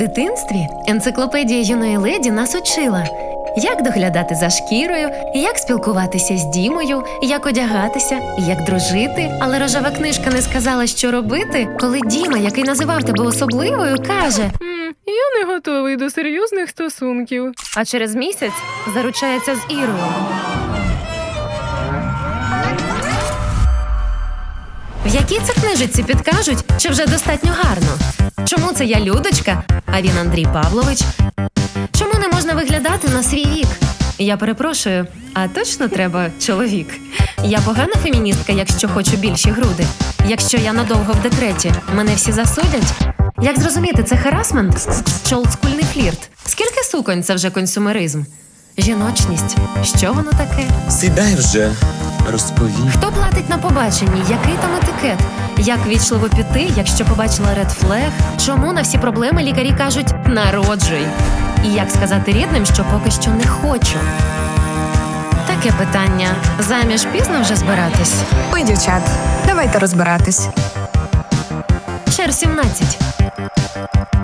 дитинстві енциклопедія юної леді нас учила, як доглядати за шкірою, як спілкуватися з Дімою, як одягатися, як дружити. Але рожева книжка не сказала, що робити, коли Діма, який називав тебе особливою, каже: я не готовий до серйозних стосунків. а через місяць заручається з Ірою. В якій це книжиці підкажуть, чи вже достатньо гарно? Чому це я Людочка, а він Андрій Павлович? Чому не можна виглядати на свій вік? Я перепрошую, а точно треба чоловік? Я погана феміністка, якщо хочу більші груди. Якщо я надовго в декреті, мене всі засудять. Як зрозуміти, це харасмент? Чи олдскульний флірт? Скільки суконь це вже консумеризм? Жіночність, що воно таке? Сідай вже, розповім. Хто платить на побаченні? Який там етикет? Як вічливо піти, якщо побачила ред флег? Чому на всі проблеми лікарі кажуть народжуй? І як сказати рідним, що поки що не хочу? Таке питання. Заміж пізно вже збиратись? Ой, дівчат, давайте розбиратись. Чер 17.